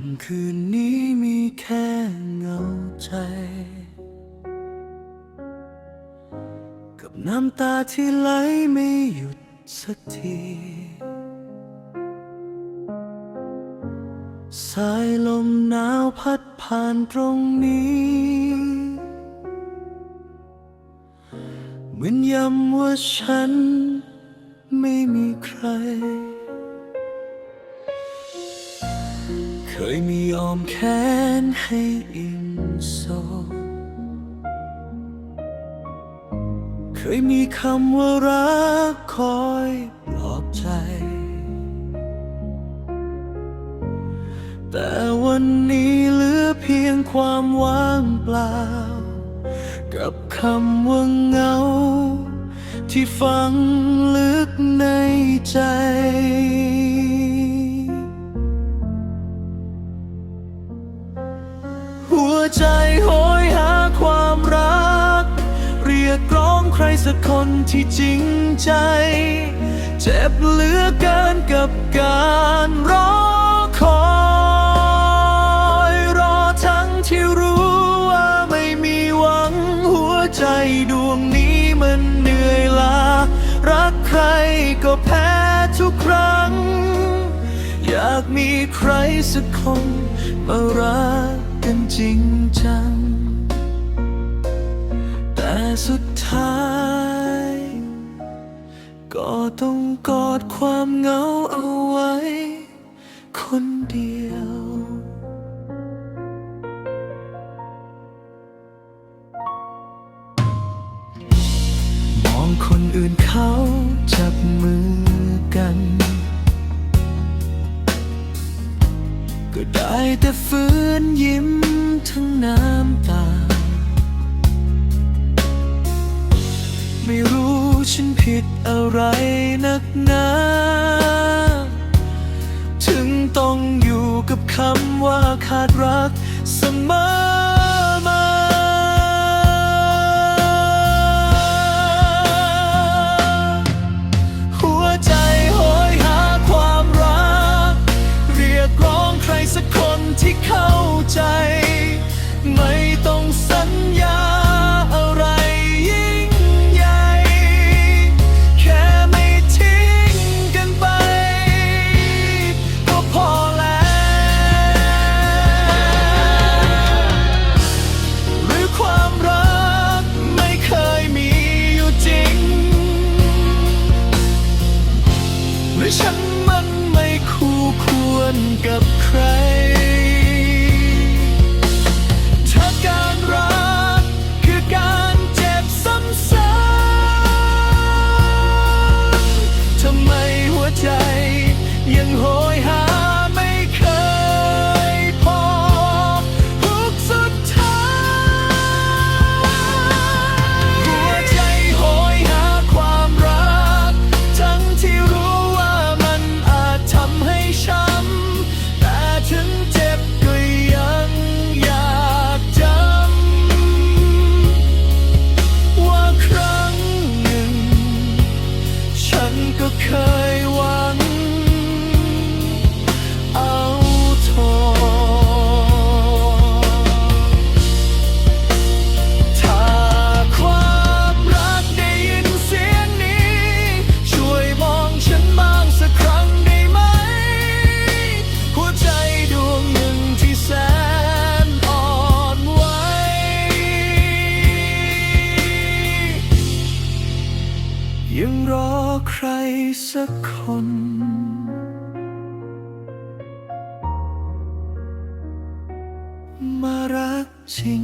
ำคืนนี้มีแค่เงาใจ กับน้ำตาที่ไหลไม่หยุดสักที สายลมหนาวพัดผ่านตรงนี้ เหมือนย้ำว่าฉันไม่มีใคร เคยมีอ้อมแขนให้อิงโซ เคยมีคำว่ารักคอยปลอบใจ แต่วันนี้เหลือเพียงความว่างเปล่า กับคำว่าเหงา ที่ฝังลึกในใจ สักคนที่จริงใจ เจ็บเหลือเกินกับการรอคอย รอทั้งที่รู้ว่าไม่มีหวังหัวใจดวงนี้มันเหนื่อยล้า รักใครก็แพ้ทุกครั้ง อยากมีใครสักคนมารักกันจริงจังแต่สุดท้าย ก็ต้องกอดความเหงาเอาไว้ คนเดียว มองคนอื่นเขาจับมือกัน ก็ได้แต่ฝืนยิ้มทั้งน้ำตา ไม่รู้ ฉันผิดอะไรนักหนาถึงต้องอยู่กับคำว่าขาดรักเสมอ หรือฉันมันไม่คู่ควรกับใคร สักคน มารักจริง